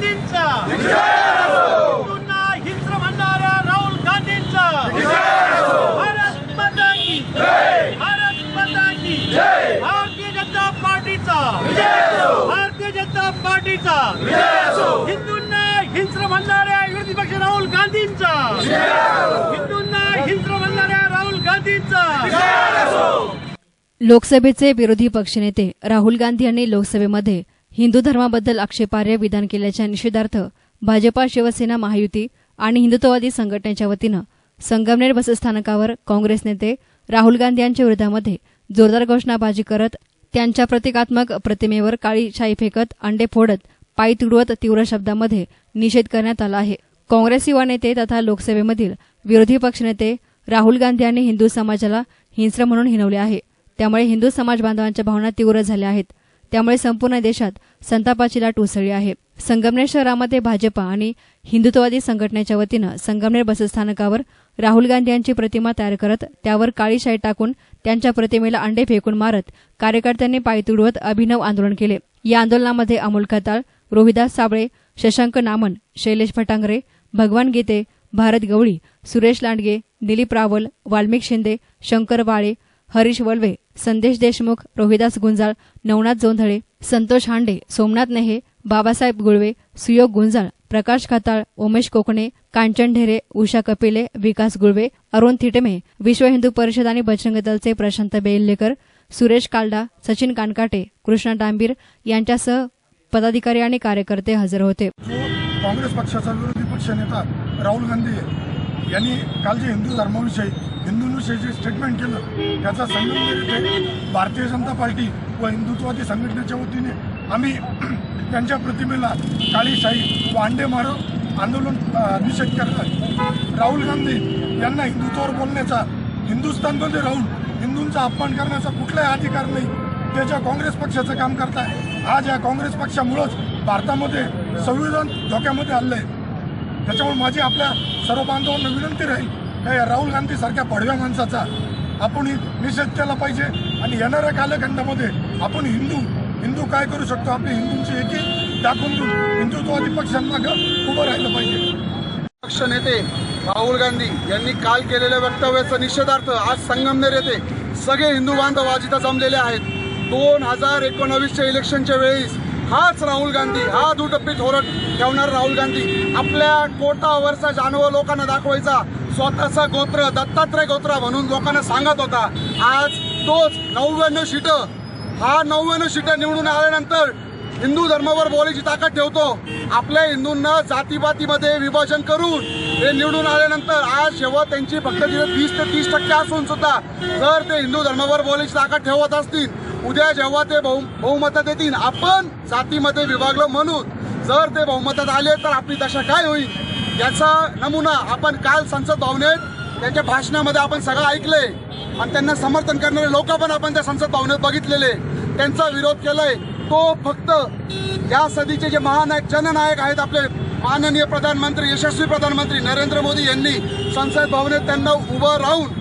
गांधींचा. हिंदूंना हिंस्र म्हणणाऱ्या राहुल गांधींचा. भारत माता की भारत माता की भारतीय जनता पार्टीचा. भारतीय जनता पार्टीचा. हिंदूंना हिंस्र म्हणणाऱ्या विरोधी पक्ष राहुल गांधींचा. हिंदूंना हिंस्र म्हणणाऱ्या राहुल गांधींचा. लोकसभेचे विरोधी पक्षनेते राहुल गांधी यांनी लोकसभेमध्ये हिंदू धर्माबद्दल आक्षेपार्ह विधान केल्याच्या निषेधार्थ भाजपा शिवसेना महायुती आणि हिंदुत्ववादी संघटनेच्या वतीनं संगमनेर बसस्थानकावर काँग्रेस नेते राहुल गांधी यांच्या विरोधामध्ये जोरदार घोषणाबाजी करत त्यांच्या प्रतिकात्मक प्रतिमेवर काळी शाई फेकत अंडे फोडत पायी तुडवत तीव्र शब्दामध्ये निषेध करण्यात आला आहे. काँग्रेस युवा नेते तथा लोकसभेमधील विरोधी पक्षनेते राहुल गांधी यांनी हिंदू समाजाला हिंस्र म्हणून हिनवले आहे. त्यामुळे हिंदू समाज बांधवांच्या भावना तीव्र झाल्या आहेत. त्यामुळे संपूर्ण देशात संतापाची लाट उसळली आहे. संगमनेर शहरामध्ये भाजपा आणि हिंदुत्ववादी संघटनेच्या वतीनं संगमनेर बसस्थानकावर राहुल गांधी यांची प्रतिमा तयार करत त्यावर काळी शाई टाकून त्यांच्या प्रतिमेला अंडे फेकून मारत कार्यकर्त्यांनी पाय तुडवत अभिनव आंदोलन केले. या आंदोलनामध्ये अमोल खताळ रोहिदास साबळे शशांक नामन शैलेश फटांगरे भगवान गीते भारत गवळी सुरेश लांडगे दिलीप रावल वाल्मिक शिंदे शंकर वाळे हरीश वल्वे संदेश देशमुख रोहिदास गुंजाळ नवनाथ जोंधळे संतोष हांडे सोमनाथ नेहे बाबासाहेब गुळवे सुयोग गुंजाळ प्रकाश खाताळ उमेश कोकणे कांचन ढेरे उषा कपिले विकास गुळवे अरुण थिटमे विश्व हिंदू परिषद आणि बजरंग दलचे प्रशांत बेल्लेकर सुरेश कालडा सचिन कानकाटे कृष्णा डांबीर यांच्यासह पदाधिकारी आणि कार्यकर्ते हजर होते. काँग्रेस पक्षाचा विरोधी पक्षनेता राहुल गांधी यांनी काल जे हिंदू धर्माविषयी हिंदूंविषयी जे स्टेटमेंट केलं त्याचा संगम भारतीय जनता पार्टी व हिंदुत्ववादी संघटनेच्या वतीने आम्ही त्यांच्या प्रतिमेला काळीशाही व अंडे मारो आंदोलन निषेध करत आहे. राहुल गांधी यांना हिंदुत्वावर बोलण्याचा हिंदुस्थानमध्ये राहून हिंदूंचा अपमान करण्याचा कुठलाही अधिकार नाही. ते ज्या काँग्रेस पक्षाचं काम करताय आज या काँग्रेस पक्षामुळंच भारतामध्ये संविधान धोक्यामध्ये आलं आहे त्याच्यामुळे माझी आपल्या सर्व बांधवांना विनंती राहील का या राहुल गांधीसारख्या पडव्या माणसाचा आपण निषेध केला पाहिजे आणि येणाऱ्या कालखंडामध्ये आपण हिंदू हिंदू काय करू शकतो? आपली हिंदूंची एकी दाखवून देऊन हिंदुत्ववादी पक्षांमागं उभं राहिलं पाहिजे. पक्ष नेते राहुल गांधी यांनी काल केलेल्या वक्तव्याचा निषेधार्थ आज संगमनेर येथे सगळे हिंदू बांधव आज इथं जमलेले आहेत. दोन हजार एकोणावीसच्या इलेक्शनच्या वेळेस हाच राहुल गांधी हा दुटप्पी धोरण ठेवणार राहुल गांधी. आपल्या कोटावरचा जानवर लोकांना दाखवायचा. स्वतःचा गोत्र दत्तात्रय गोत्र म्हणून लोकांना सांगत होता. आज तोच नव्याण्णव शिटं हा नव्याण्णव शिटं निवडून आल्यानंतर हिंदू धर्मावर बोलायची ताकद ठेवतो. आपल्या हिंदूंना जातीपातीमध्ये विभाजन करून हे निवडून आल्यानंतर आज जेव्हा त्यांची फक्त तिथे वीस ते तीस टक्के असून सुद्धा जर ते हिंदू धर्मावर बोलायची ताकद ठेवत असतील उद्या जेव्हा ते बहु बहुमतात येतील आपण जातीमध्ये विभागलं म्हणून जर ते बहुमतात आले तर आपली दशा काय होईल? याचा नमुना आपण काल संसद भवनेत त्यांच्या भाषणामध्ये आपण सगळं ऐकले आणि त्यांना समर्थन करणारे लोक पण आपण त्या संसद भवनात बघितलेले त्यांचा विरोध केलाय. तो फक्त या सदीचे जे महानायक जननायक आहेत आपले माननीय प्रधानमंत्री यशस्वी प्रधानमंत्री नरेंद्र मोदी यांनी संसद भवनात त्यांना उभं राहून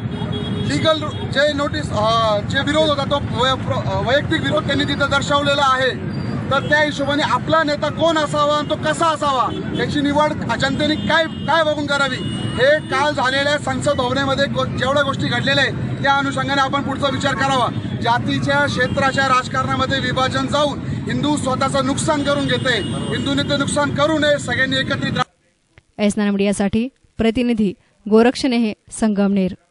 लिगल जे नोटीस जे विरोध होता तो वैयक्तिक विरोध त्यांनी तिथं दर्शवलेला आहे. तर त्या हिशोबाने आपला नेता कोण असावा आणि तो कसा असावा याची निवड जनतेने काय काय बघून करावी? हे काल झालेल्या संसद भवनेमध्ये गो- जेवढ्या गोष्टी घडलेल्या आहेत त्या अनुषंगाने आपण पुढचा विचार करावा. जातीच्या क्षेत्राच्या राजकारणामध्ये विभाजन जाऊन हिंदू स्वतःचं नुकसान करून घेते हिंदूने ते नुकसान करू नये सगळ्यांनी एकत्रित राहा. एस नाना मीडियासाठी प्रतिनिधी गोरक्षनेहे संगमनेर.